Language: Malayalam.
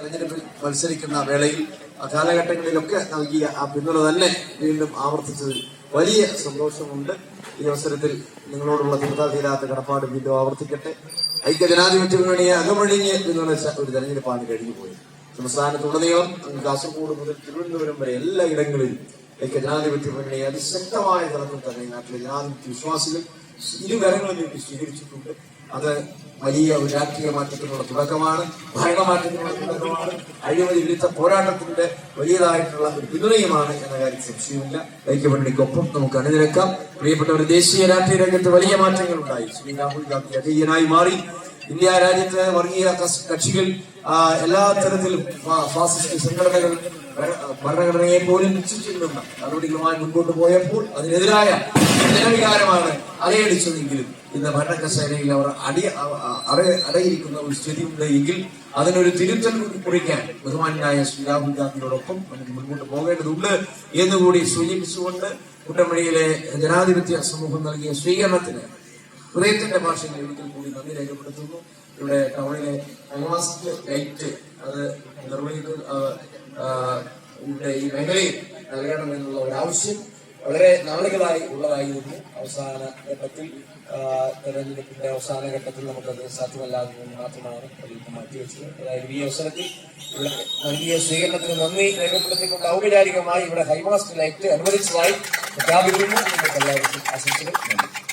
തെരഞ്ഞെടുപ്പിൽ മത്സരിക്കുന്ന വേളയിൽ കാലഘട്ടങ്ങളിലൊക്കെ നൽകിയ ആ പിന്തുണ തന്നെ വീണ്ടും ആവർത്തിച്ചതിൽ വലിയ സന്തോഷമുണ്ട്. ഈ അവസരത്തിൽ നിങ്ങളോടുള്ള തീർത്താതീരാത്ത കടപ്പാട് വീണ്ടും ആവർത്തിക്കട്ടെ. ഐക്യ ജനാധിപത്യ മുന്നണിയെ അകമണിഞ്ഞ് പിന്തുണച്ച ഒരു തെരഞ്ഞെടുപ്പാണ് കഴിഞ്ഞുപോയത്. സംസ്ഥാനത്തുടനീളം കാസർഗോഡ് മുതൽ തിരുവനന്തപുരം വരെ എല്ലാ ഇടങ്ങളിലും ഐക്യ ജനാധിപത്യ മുന്നണി അതിശക്തമായ തലത്തിൽ തന്നെ നാട്ടിലെ ജനാധിപത്യ വിശ്വാസികൾ ഇരുകരങ്ങളിലേക്ക് സ്വീകരിച്ചിട്ടുണ്ട്. അത് വലിയ ഒരു രാഷ്ട്രീയ മാറ്റത്തിനുള്ള തുടക്കമാണ് ഭരണമാറ്റത്തിനുള്ള തുടക്കമാണ്. അഴിമതി വിരുദ്ധ പോരാട്ടത്തിന്റെ വലിയതായിട്ടുള്ള ഒരു പിന്തുണയുമാണ് എന്ന കാര്യം സംശയമില്ല ഐക്യമുന്നണിക്കൊപ്പം നമുക്ക് അണിനിരക്കാം. പ്രിയപ്പെട്ടവർ ദേശീയ രാഷ്ട്രീയ രംഗത്ത് വലിയ മാറ്റങ്ങൾ ഉണ്ടായി ശ്രീ രാഹുൽ ഗാന്ധി അജയ്യനായി മാറി. ഇന്ത്യ രാജ്യത്ത് വർഗീയ കക്ഷികൾ എല്ലാ തരത്തിലും ഫാസിസ്റ്റ് സംഘടനകൾ ഭരണഘടനയെ പോലും നിശ്ചയിച്ചിരുന്ന നടപടികളുമായി മുൻപോട്ട് പോയപ്പോൾ അതിനെതിരായ ജനവികാരമാണ് അലയടിച്ചതെങ്കിലും ഇന്ന് ഭരണകസേനയിൽ അവർ അടി അടയിരിക്കുന്ന ഒരു സ്ഥിതിയുണ്ട് എങ്കിൽ അതിനൊരു തിരുത്തൽ കുറിക്കാൻ ബഹുമാനായ ശ്രീ രാഹുൽ ഗാന്ധിയോടൊപ്പം നമുക്ക് മുൻപോട്ട് പോകേണ്ടതുണ്ട് എന്നുകൂടി സൂചിപ്പിച്ചുകൊണ്ട് കുട്ടമണിയിലെ ജനാധിപത്യ സമൂഹം നൽകിയ സ്വീകരണത്തിന് ഹൃദയത്തിന്റെ ഭാഷയിൽ ഒരിക്കൽ കൂടി നന്ദി രേഖപ്പെടുത്തുന്നു. ഇവിടെ ടൗണിലെ ഓണസ്റ്റ് ലൈറ്റ് അത് നിർവഹിക്കുന്ന ഇവിടെ ഈ മേഖലയിൽ നൽകണമെന്നുള്ള ഒരു ആവശ്യം വളരെ നാളുകളായി ഉള്ളതായിരുന്നു. അവസാന ഘട്ടത്തിൽ തെരഞ്ഞെടുപ്പിന്റെ അവസാന ഘട്ടത്തിൽ നമുക്കത് സാധ്യമല്ലാതെ മാത്രമാണ് മാറ്റിവെച്ചത്. അതായത് ഈ അവസരത്തിൽ ഇവിടെ നൽകിയ സ്വീകരണത്തിന് നന്ദി രേഖപ്പെടുത്തിക്കൊണ്ട് ഔപചാരികമായി ഇവിടെ ഹൈമാസ്റ്റ് ലൈറ്റ് അനുവദിച്ചതായി പ്രഖ്യാപിക്കുന്നു. എല്ലാവർക്കും ആശംസകൾ. നന്ദി.